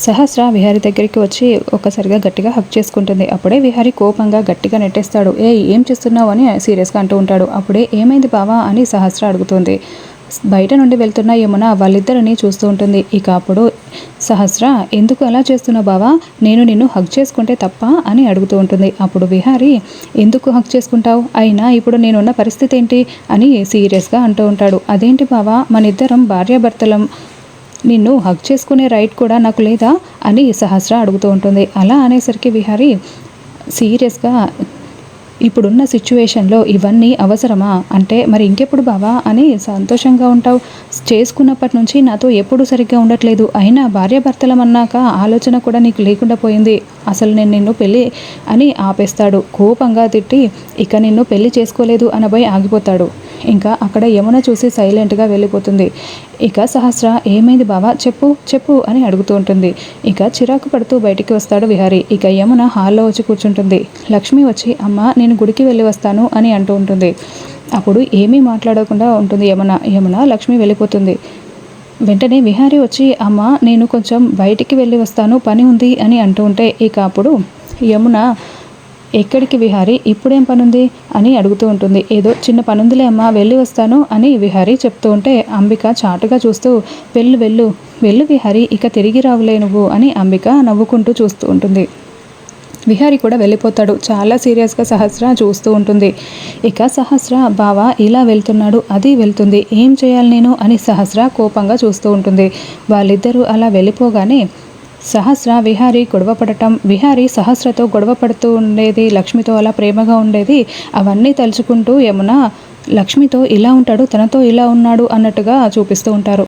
సహస్ర విహారి దగ్గరికి వచ్చి ఒక్కసారిగా గట్టిగా హక్ చేసుకుంటుంది. అప్పుడే విహారి కోపంగా గట్టిగా నెట్టేస్తాడు. ఏ ఏం చేస్తున్నావు? అని సీరియస్గా అంటూ ఉంటాడు. అప్పుడే ఏమైంది బావా? అని సహస్ర అడుగుతుంది. బయట నుండి వెళ్తున్న యమున వాళ్ళిద్దరిని చూస్తూ ఉంటుంది. ఇక అప్పుడు సహస్ర ఎందుకు అలా చేస్తున్నావు బావా? నేను నిన్ను హక్ చేసుకుంటే తప్ప అని అడుగుతూ ఉంటుంది. అప్పుడు విహారి ఎందుకు హక్ చేసుకుంటావు? అయినా ఇప్పుడు నేనున్న పరిస్థితి ఏంటి? అని సీరియస్గా అంటూ ఉంటాడు. అదేంటి బావా? మన ఇద్దరం భార్యాభర్తలం నిన్ను హక్ చేసుకునే రైట్ కూడా నాకు లేదా అని సహస్ర అడుగుతూ ఉంటుంది. అలా అనేసరికి విహారి సీరియస్గా ఇప్పుడున్న సిచ్యువేషన్లో ఇవన్నీ అవసరమా? అంటే మరి ఇంకెప్పుడు బావా అని సంతోషంగా ఉంటావు? చేసుకున్నప్పటి నుంచి నాతో ఎప్పుడు సరిగ్గా ఉండట్లేదు. అయినా భార్యాభర్తలమన్నాక ఆలోచన కూడా నీకు లేకుండా పోయింది. అసలు నేను నిన్ను పెళ్ళి అని ఆపేస్తాడు. కోపంగా తిట్టి ఇక నిన్ను పెళ్ళి చేసుకోలేదు అనబోయి ఆగిపోతాడు. ఇంకా అక్కడ యమున చూసి సైలెంట్గా వెళ్ళిపోతుంది. ఇక సహస్ర ఏమైంది బావా? చెప్పు చెప్పు అని అడుగుతూ ఉంటుంది. ఇక చిరాకు పడుతూ బయటికి వస్తాడు విహారి. ఇక యమున హాల్లో వచ్చి కూర్చుంటుంది. లక్ష్మి వచ్చి అమ్మ నేను గుడికి వెళ్ళి వస్తాను అని అంటూ ఉంటుంది. అప్పుడు ఏమీ మాట్లాడకుండా ఉంటుంది యమున. యమున లక్ష్మి వెళ్ళిపోతుంది. వెంటనే విహారి వచ్చి అమ్మ నేను కొంచెం బయటికి వెళ్ళి వస్తాను పని ఉంది అని అంటూ ఉంటే ఇక అప్పుడు యమున ఎక్కడికి విహారి ఇప్పుడేం పనుంది? అని అడుగుతూ ఉంటుంది. ఏదో చిన్న పనుందిలే అమ్మా వెళ్ళి వస్తాను అని విహారి చెప్తూ ఉంటే అంబిక చాటుగా చూస్తూ వెళ్ళు వెళ్ళు వెళ్ళు విహారి ఇక తిరిగి రావులే నువ్వు అని అంబిక నవ్వుకుంటూ చూస్తూ ఉంటుంది. విహారి కూడా వెళ్ళిపోతాడు. చాలా సీరియస్గా సహస్ర చూస్తూ ఉంటుంది. ఇక సహస్ర బావ ఇలా వెళ్తున్నాడు అది వెళ్తుంది ఏం చేయాలి నేను అని సహస్ర కోపంగా చూస్తూ ఉంటుంది. వాళ్ళిద్దరూ అలా వెళ్ళిపోగానే సహస్ర విహారీ గొడవ పడటం విహారీ సహస్రతో గొడవ పడుతూ ఉండేది లక్ష్మితో అలా ప్రేమగా ఉండేది అవన్నీ తలుచుకుంటూ యమున లక్ష్మితో ఇలా ఉంటాడు తనతో ఇలా ఉన్నాడు అన్నట్టుగా చూపిస్తూ ఉంటారు.